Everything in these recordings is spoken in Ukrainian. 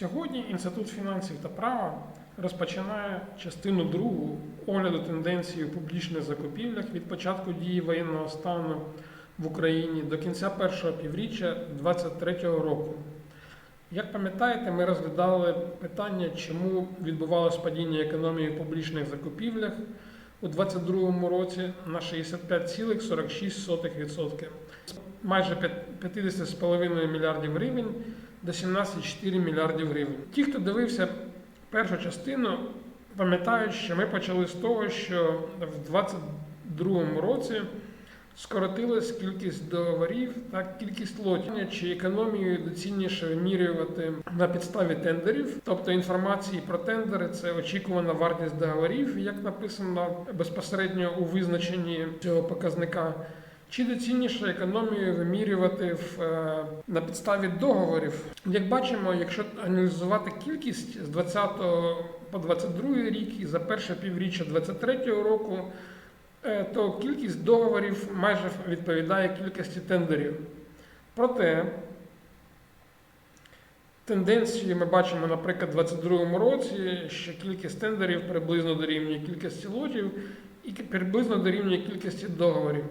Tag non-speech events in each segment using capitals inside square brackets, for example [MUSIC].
Сьогодні Інститут фінансів та права розпочинає частину другу огляду тенденції у публічних закупівлях від початку дії воєнного стану в Україні до кінця першого півріччя 2023 року. Як пам'ятаєте, ми розглядали питання, чому відбувалося падіння економії в публічних закупівлях у 2022 році на 65,46%. Майже 50,5 мільярдів гривень до 17,4 мільярдів гривень. Ті, хто дивився першу частину, пам'ятають, що ми почали з того, що в 2022 році скоротилась кількість договорів та кількість лотів, чи економію доцільніше вимірювати на підставі тендерів, тобто інформації про тендери це очікувана вартість договорів, як написано безпосередньо у визначенні цього показника. Чи доцільніше економію вимірювати в, е, на підставі договорів? Як бачимо, якщо аналізувати кількість з 20 по 22 рік і за перше півріччя 23 року, то кількість договорів майже відповідає кількості тендерів. Проте тенденції ми бачимо, наприклад, у 2022 році, що кількість тендерів приблизно дорівнює кількості лотів і приблизно дорівнює кількості договорів.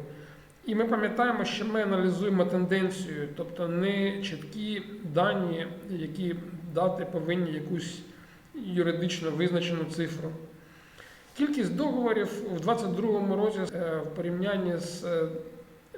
І ми пам'ятаємо, що ми аналізуємо тенденцію, тобто не чіткі дані, які дати повинні якусь юридично визначену цифру. Кількість договорів у 2022 році е, в порівнянні з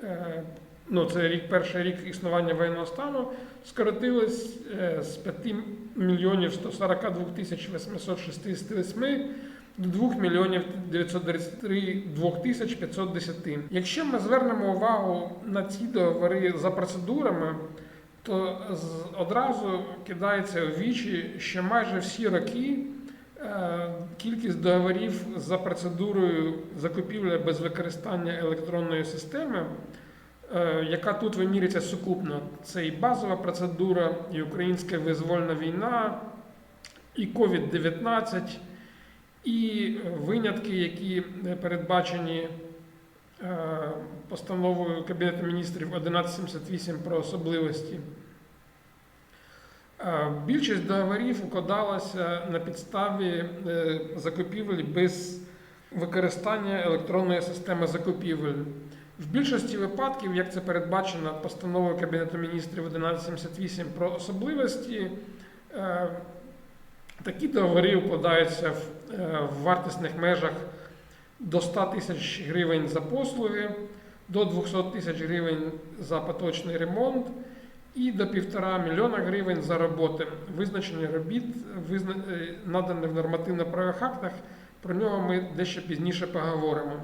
е, ну, це рік, перший рік існування воєнного стану, скоротилась е, з 5 мільйонів 142 тисяч 868 до 2 мільйонів 933 тисяч 510. Якщо ми звернемо увагу на ці договори за процедурами, то одразу кидається в вічі, що майже всі роки е, кількість договорів за процедурою закупівля без використання електронної системи, е, яка тут вимірюється сукупно, це і базова процедура, і українська визвольна війна, і COVID-19, і винятки, які е, передбачені е, постановою Кабінету міністрів 1178 про особливості. Е, Більшість договорів укладалася на підставі е, закупівель без використання електронної системи закупівель. В більшості випадків, як це передбачено постановою Кабінету міністрів 1178 про особливості, е, такі договори укладаються в вартісних межах до 100 тисяч гривень за послуги, до 200 тисяч гривень за поточний ремонт і до 1,5 мільйона гривень за роботи. Визначення робіт, визна... е, в нормативно-правових актах, про нього ми дещо пізніше поговоримо.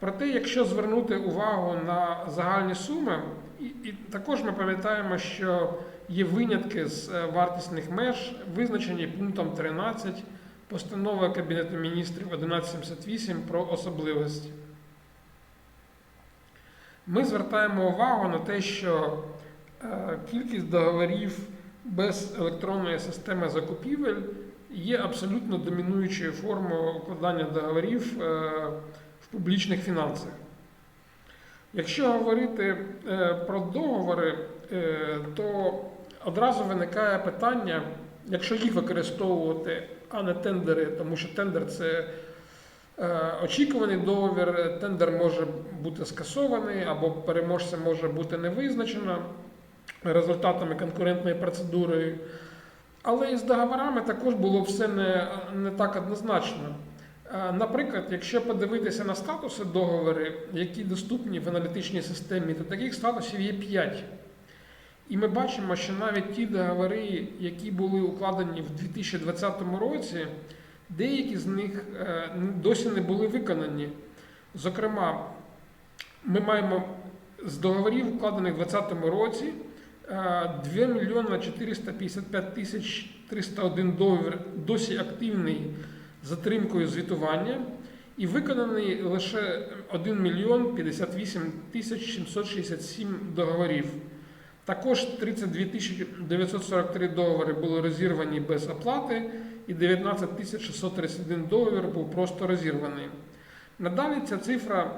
Проте, якщо звернути увагу на загальні суми, і, і також ми пам'ятаємо, що є винятки з е, вартісних меж, визначені пунктом 13 постанови Кабінету міністрів 1178 про особливості. Ми звертаємо увагу на те, що кількість договорів без електронної системи закупівель є абсолютно домінуючою формою укладання договорів е, в публічних фінансах. Якщо говорити е, про договори, е, то одразу виникає питання, якщо їх використовувати, а не тендери, тому що тендер це е, очікуваний договір, тендер може бути скасований або переможця може бути не визначено результатами конкурентної процедури. Але і з договорами також було все не, не так однозначно. Е, Наприклад, якщо подивитися на статуси договори, які доступні в аналітичній системі, то таких статусів є 5. І ми бачимо, що навіть ті договори, які були укладені в 2020 році, деякі з них е, досі не були виконані. Зокрема, ми маємо з договорів, укладених у 2020 році, 2 мільйона 455 тисяч 301 договір досі активний затримкою звітування, і виконаний лише 1 мільйон 58 тисяч 767 договорів. Також 32 тисячі 943 договори були розірвані без оплати, і 19 тисяч 631 договір був просто розірваний. Надалі ця цифра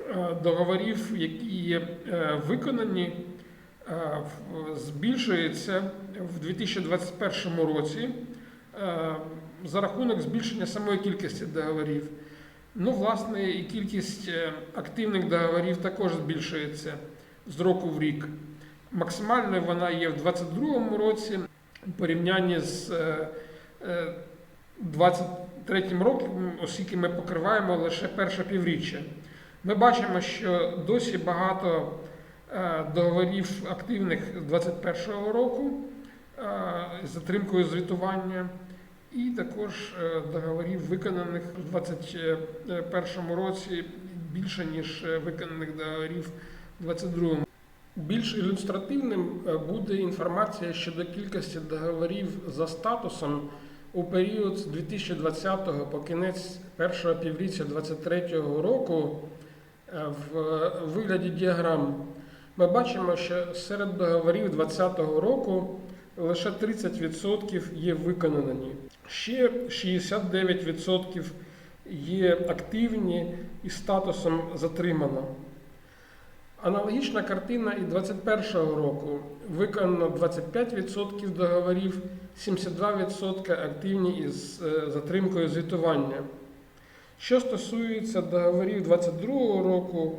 е, договорів, які є е, виконані, збільшується в 2021 році е, за рахунок збільшення самої кількості договорів. Ну, власне, і кількість е, активних договорів також збільшується з року в рік. Максимальною вона є в 2022 році у порівнянні з е, е, 2023 роком, оскільки ми покриваємо лише перше півріччя. Ми бачимо, що досі багато е, договорів активних з 2021 року е, з затримкою звітування, і також е, договорів, виконаних у 2021 році, більше, ніж е, виконаних договорів у 2022. Більш ілюстративним е, буде інформація щодо кількості договорів за статусом у період з 2020 по кінець першого півріччя 2023 року е, в е, вигляді діаграм. Ми бачимо, що серед договорів 2020 року лише 30% є виконані. Ще 69% є активні і статусом затримано. Аналогічна картина і 2021 року. Виконано 25% договорів, 72% активні із е, затримкою звітування. Що стосується договорів 2022 року,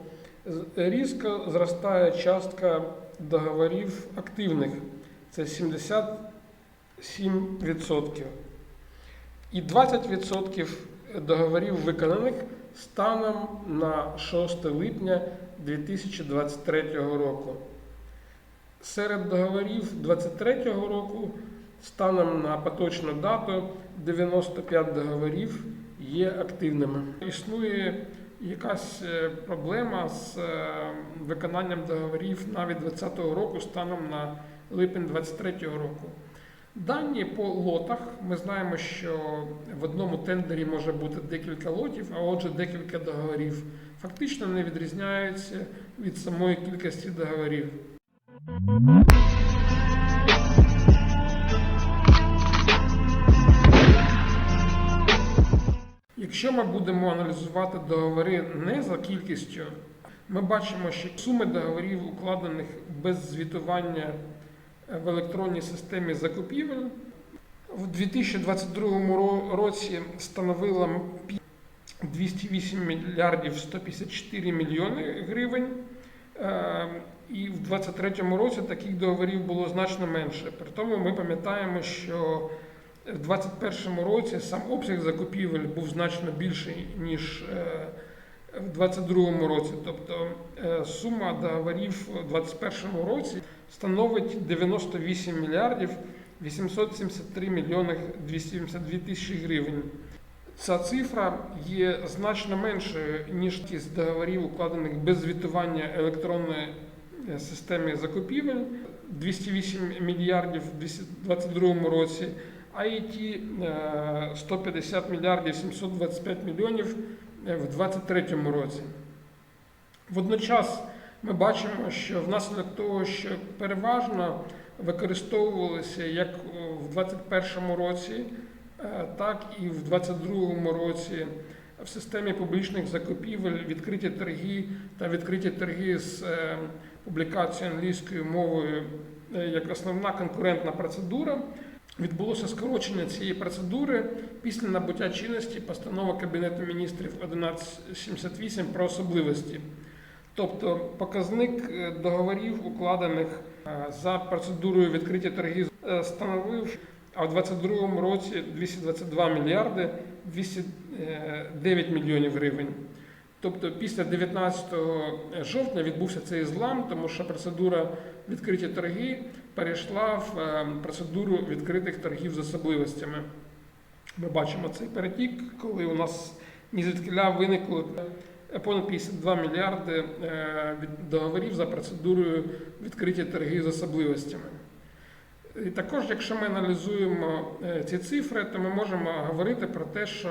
різко зростає частка договорів активних. Це 77%. І 20% договорів виконаних станом на 6 липня 2023 року. Серед договорів 2023 року станом на поточну дату 95 договорів є активними. Існує якась е, проблема з е, виконанням договорів навіть 2020 року станом на липень 2023 року. Дані по лотах ми знаємо, що в одному тендері може бути декілька лотів, а отже, декілька договорів. Фактично не відрізняються від самої кількості договорів. Якщо ми будемо аналізувати договори не за кількістю, ми бачимо, що суми договорів, укладених без звітування е, в електронній системі закупівель, в 2022 році становила 208 мільярдів 154 мільйони гривень. Е, І в 2023 році таких договорів було значно менше. При тому ми пам'ятаємо, що в 2021 році сам обсяг закупівель був значно більший, ніж е, в 2022 році. Тобто е, сума договорів у 2021 році становить 98 мільярдів 873 мільйони 272 тисячі гривень. Ця цифра є значно меншою, ніж кількість договорів, укладених без звітування електронної е, системи закупівель 208 мільярдів у 2022 році, а е, 150 мільярдів 725 мільйонів е, в 2023 році. Водночас ми бачимо, що внаслідок того, що переважно використовувалися як в 2021 році, е, так і в 2022 році в системі публічних закупівель відкриті торги та відкриті торги з е, публікацією англійською мовою як основна конкурентна процедура. Відбулося скорочення цієї процедури після набуття чинності постанови Кабінету міністрів 1178 про особливості. Тобто показник е, договорів, укладених е, за процедурою відкриті торги, е, становив а в 2022 році 222 мільярди 209 мільйонів гривень. Тобто після 19 жовтня відбувся цей злам, тому що процедура відкриті торги перейшла в е, процедуру відкритих торгів з особливостями. Ми бачимо цей перетік, коли у нас ні звідкиля виникло понад 52 мільярди е, договорів за процедурою відкриті торги з особливостями. І також, якщо ми аналізуємо е, ці цифри, то ми можемо говорити про те, що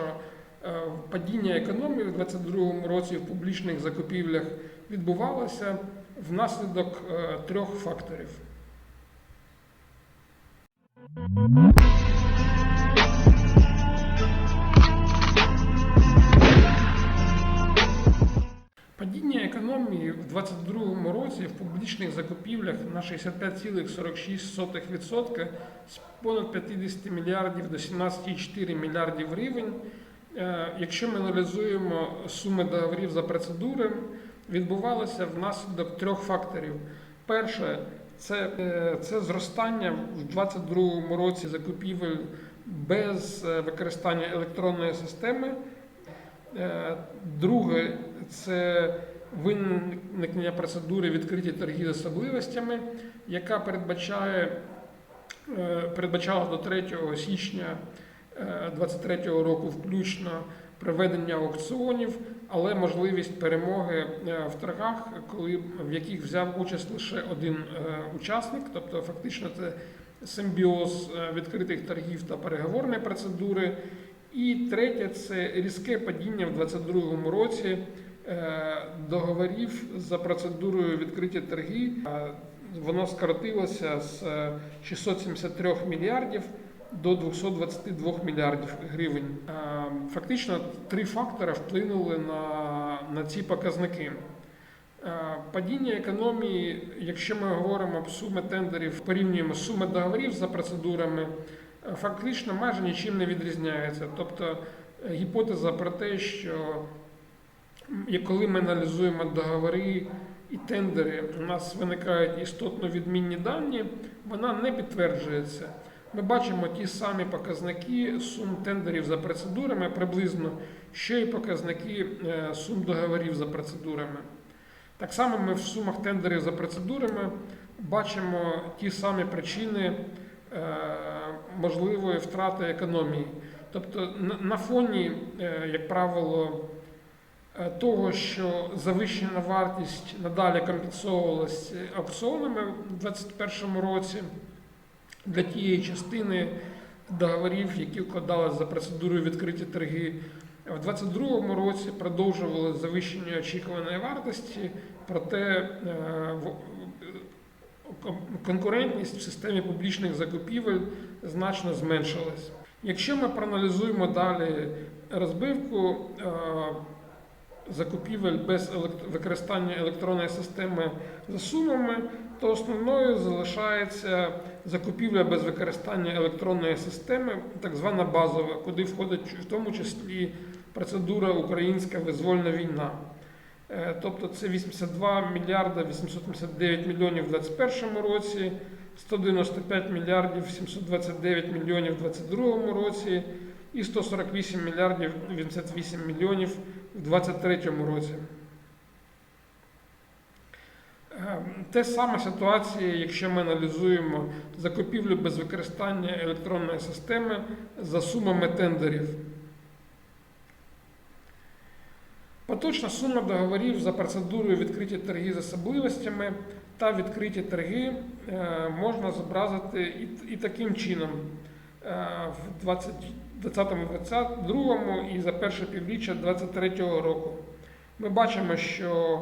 падіння економії в 2022 році в публічних закупівлях відбувалося внаслідок трьох факторів. Падіння економії в 2022 році в публічних закупівлях на 65,46% з понад 50 мільярдів до 17,4 мільярдів гривень. Е, Якщо ми аналізуємо суми договорів за процедури, відбувалося внаслідок трьох факторів. Перше, це, е, це зростання в 2022 році закупівель без е, використання електронної системи. Е, Друге, це виникнення процедури відкриті торги з особливостями, яка передбачає, передбачала до 3 січня 2023 року включно проведення аукціонів, але можливість перемоги е, в торгах, коли в яких взяв участь лише один е, учасник, тобто фактично це симбіоз е, відкритих торгів та переговорної процедури. І третє це різке падіння в 2022 році договорів за процедурою відкриті торги. Воно скоротилося з е, 673 мільярдів до 222 мільярдів гривень. Е, Фактично три фактори вплинули на, на ці показники. Е, Падіння економії, якщо ми говоримо про суми тендерів, порівнюємо суми договорів за процедурами, е, фактично майже нічим не відрізняється. Тобто гіпотеза про те, що коли ми аналізуємо договори і тендери, у нас виникають істотно відмінні дані, вона не підтверджується. Ми бачимо ті самі показники сум тендерів за процедурами приблизно, що і показники е, сум договорів за процедурами. Так само ми в сумах тендерів за процедурами бачимо ті самі причини е, можливої втрати економії. Тобто на- фоні, е, як правило, того, що завищена вартість надалі компенсовувалась аукціонами в 2021 році для тієї частини договорів, які вкладалися за процедурою відкриті торги. В 2022 році продовжували завищення очікуваної вартості, проте е, конкурентність в системі публічних закупівель значно зменшилась. Якщо ми проаналізуємо далі розбивку е, закупівель без використання електронної системи за сумами, то основною залишається закупівля без використання електронної системи, так звана базова, куди входить в тому числі процедура Українська визвольна війна. Е, Тобто це 82 мільярда 859 мільйонів в 2021 році, 195 мільярдів 729 мільйонів в 2022 році і 148 мільярдів 88 мільйонів в 2023 році. Е, Те саме ситуація, якщо ми аналізуємо закупівлю без використання електронної системи за сумами тендерів. Поточна сума договорів за процедурою відкриті торги з особливостями та відкриті торги е, можна зобразити і, таким чином. Е, В 2020-2022 і за перше півріччя 2023 року. Ми бачимо, що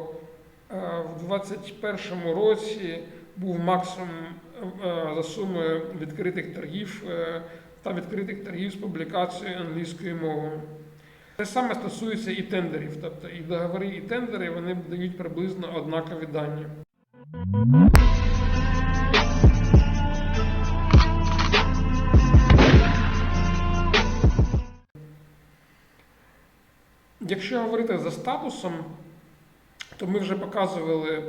в 2021 році був максимум е, за сумою відкритих торгів е, та відкритих торгів з публікацією англійською мовою. Те саме стосується і тендерів, тобто і договори, і тендери вони дають приблизно однакові дані. Якщо говорити за статусом, то ми вже показували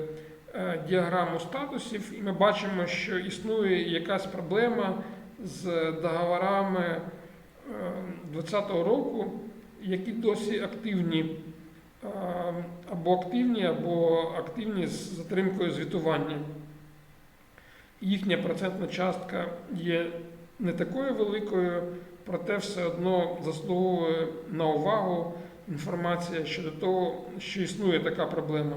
е, діаграму статусів, і ми бачимо, що існує якась проблема з договорами 2020 року, які досі активні, е, або активні, або активні з затримкою звітування. Їхня процентна частка є не такою великою, проте все одно заслуговує на увагу інформація щодо того, що існує така проблема.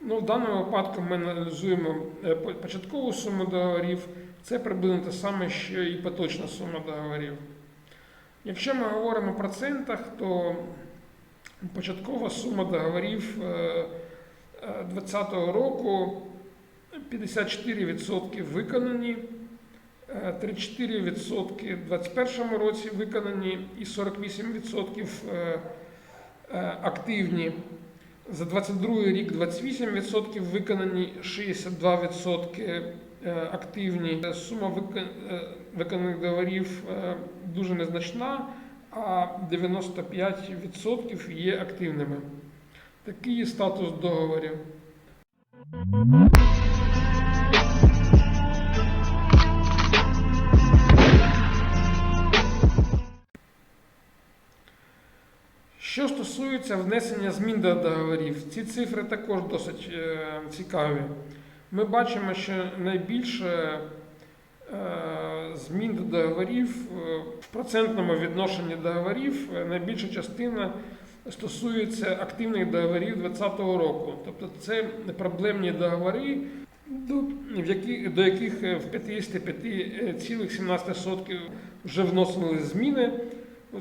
Ну, в даному випадку ми аналізуємо е, початкову суму договорів, це приблизно те саме, що і поточна сума договорів. Якщо ми говоримо про процентах, то початкова сума договорів е, 2020 року 54% виконані, е, 34% в 2021 році виконані і 48% е, е, активні. За 22 рік 28% виконані, 62% е, активні. Сума е, виконаних договорів е, дуже незначна, а 95% є активними. Такий статус договорів. Стосується внесення змін до договорів, ці цифри також досить е, цікаві. Ми бачимо, що найбільше е, змін до договорів е, в процентному відношенні договорів найбільша частина стосується активних договорів 2020 року. Тобто це проблемні договори, до, яких в 55,17% вже вносили зміни. Е,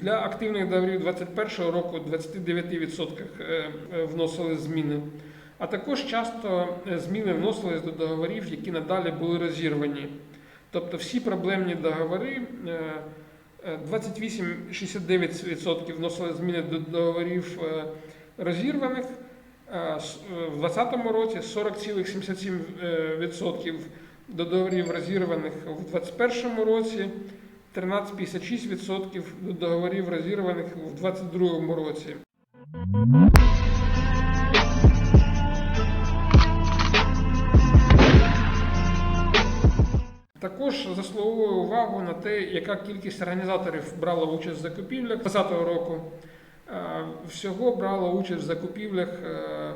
Для активних договорів 2021 року 29% е, е, вносили зміни. А також часто зміни вносились до договорів, які надалі були розірвані. Тобто всі проблемні договори, е, е, 28-69% вносили зміни до договорів розірваних. В 2020 році 40,77% до договорів розірваних в 2021 році. 13,56% до договорів розірваних у 2022 році. Також заслуговує увагу на те, яка кількість організаторів брала участь в закупівлях 2020 року. Е, Всього брало участь в закупівлях е,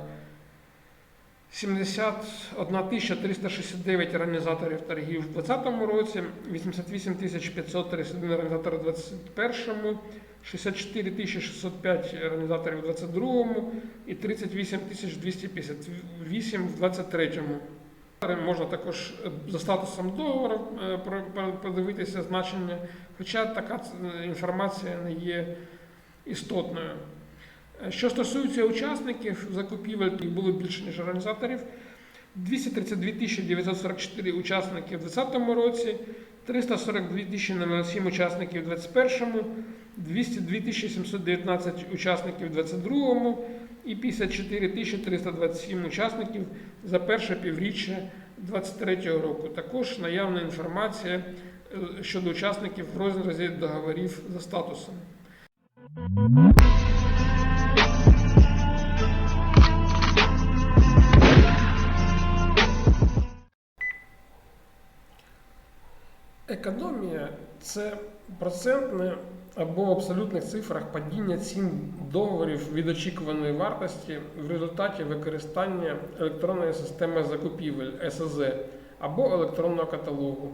71 369 організаторів торгів в 2020 році, 88 531 організатор у 2021, 64 605 організаторів у 2022 і 38 258 в 2023. Можна також за статусом договору е, подивитися значення, хоча така е, інформація не є істотною. Що стосується учасників закупівель, їх було більше, ніж організаторів. 232 944 учасники в 2020 році, 342 007 учасників у 2021, 202 719 учасників у 2022 і 54 327 учасників за перше півріччя 2023 року. Також наявна інформація е, щодо учасників в розрізі договорів за статусом. Економія це процентне або в абсолютних цифрах падіння цін договорів від очікуваної вартості в результаті використання електронної системи закупівель СЗ або електронного каталогу.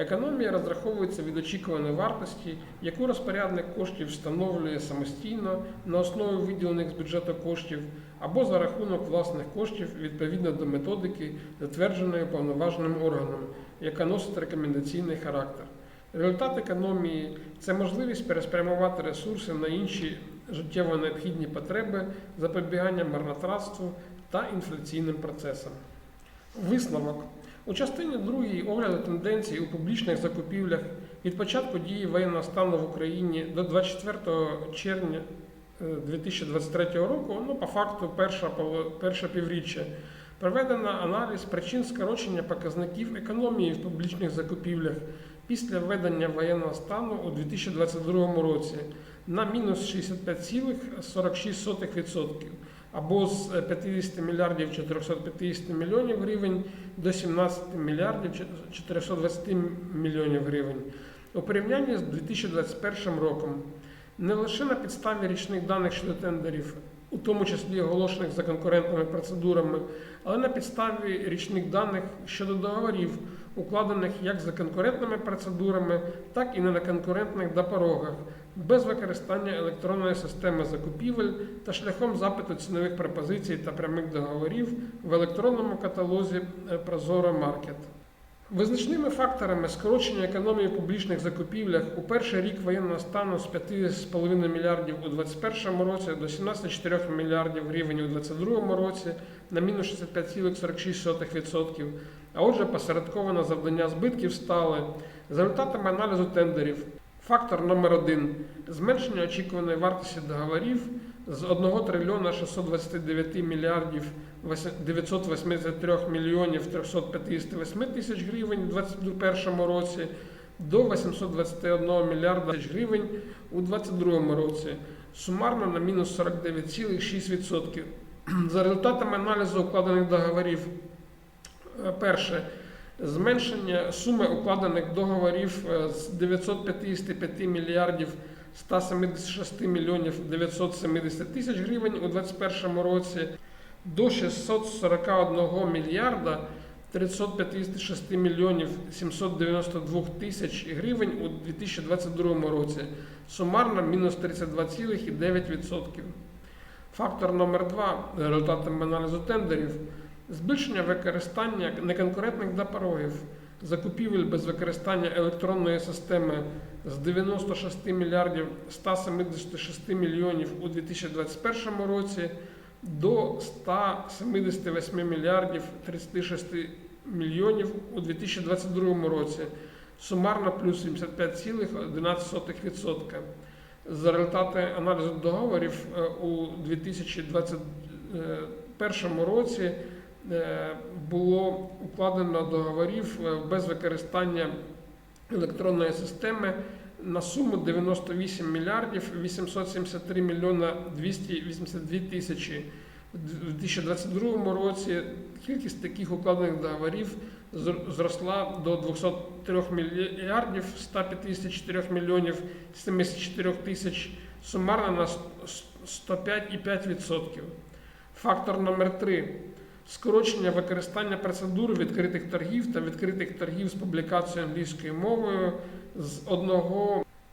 Економія розраховується від очікуваної вартості, яку розпорядник коштів встановлює самостійно на основі виділених з бюджету коштів або за рахунок власних коштів відповідно до методики, затвердженої повноваженим органом, яка носить рекомендаційний характер. Результат економії це можливість переспрямувати ресурси на інші життєво необхідні потреби, запобігання марнотратству та інфляційним процесам. Висновок. У частині 2 огляду тенденцій у публічних закупівлях від початку дії воєнного стану в Україні до 24 червня е, 2023 року, ну по факту перша, перше півріччя, проведено аналіз причин скорочення показників економії в публічних закупівлях після введення воєнного стану у 2022 році на мінус 65,46% або з 50 мільярдів 450 мільйонів гривень до 17 мільярдів 420 мільйонів гривень у порівнянні з 2021 роком. Не лише на підставі річних даних щодо тендерів, у тому числі оголошених за конкурентними процедурами, але на підставі річних даних щодо договорів, укладених як за конкурентними процедурами, так і не на конкурентних допорогах, без використання електронної системи закупівель та шляхом запиту цінових пропозицій та прямих договорів в електронному каталозі е, Прозоро Маркет. Визначними факторами скорочення економії в публічних закупівлях у перший рік воєнного стану з 5,5 мільярдів у 2021 році до 17,4 мільярдів гривень у 2022 році на мінус 65,46%. А отже, посередковане завдання збитків стали за результатами аналізу тендерів. Фактор номер 1 зменшення очікуваної вартості договорів з 1 трильйона 629 мільярдів 983 мільйонів 358 тисяч гривень у 2021 році до 821 мільярда гривень у 2022 році. Сумарно на мінус 49,6%. [CLEARS THROAT] За результатами аналізу укладених договорів, перше, зменшення суми укладених договорів е, з 955 мільярдів 176 мільйонів 970 тисяч гривень у 2021 році до 641 мільярда 356 мільйонів 792 тисяч гривень у 2022 році. Сумарно мінус 32,9%. Фактор номер 2 результатами аналізу тендерів збільшення використання неконкурентних допорогів, закупівель без використання електронної системи з 96 мільярдів 176 мільйонів у 2021 році до 178 мільярдів 36 мільйонів у 2022 році. Сумарно плюс 75,11%. За результати аналізу договорів е, у 2021 році е, було укладено договорів е, без використання електронної системи на суму 98 мільярдів 873 мільйона 282 тисячі. У 2022 році кількість таких укладених договорів зр- зросла до 203 мільярдів 154 мільйонів 74 тисяч, сумарно на 105,5%. Фактор номер 3 скорочення використання процедур відкритих торгів та відкритих торгів з публікацією англійською мовою з 1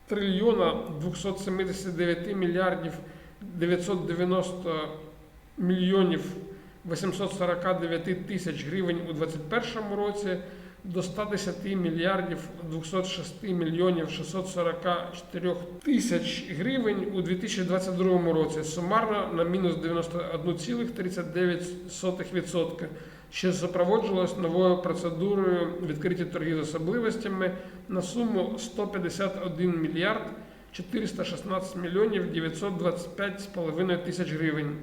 трильйона 279 мільярдів 990 мільйонів 849 тисяч гривень у 2021 році до 110 мільярдів 206 мільйонів 644 тисяч гривень у 2022 році, сумарно на мінус 91,39%, що супроводжувалось новою процедурою відкриті торги з особливостями на суму 151 мільярд 416 мільйонів 925,5 тисяч гривень.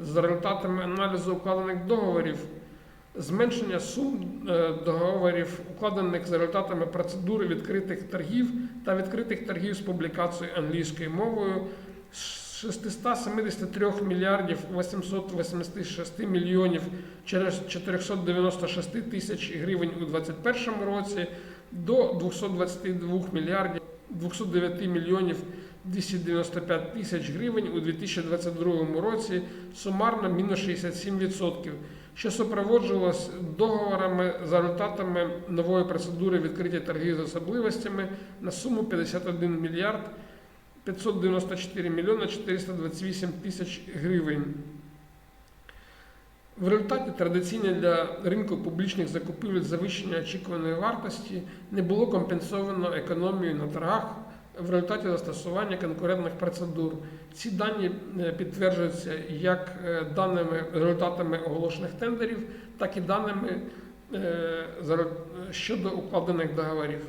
За результатами аналізу укладених договорів, зменшення сум е, договорів, укладених за результатами процедури відкритих торгів та відкритих торгів з публікацією англійською мовою з 673 мільярдів 886 мільйонів через 496 тисяч гривень у 2021 році до 222 мільярдів 209 мільйонів 295 тисяч гривень у 2022 році, сумарно мінус 67%, що супроводжувалось договорами за результатами нової процедури відкриття торгів з особливостями на суму 51 мільярд 594 мільйона 428 тисяч гривень. В результаті традиційне для ринку публічних закупівель завищення очікуваної вартості не було компенсовано економією на торгах в результаті застосування конкурентних процедур. Ці дані е, підтверджуються як е, даними результатами оголошених тендерів, так і даними е, щодо укладених договорів.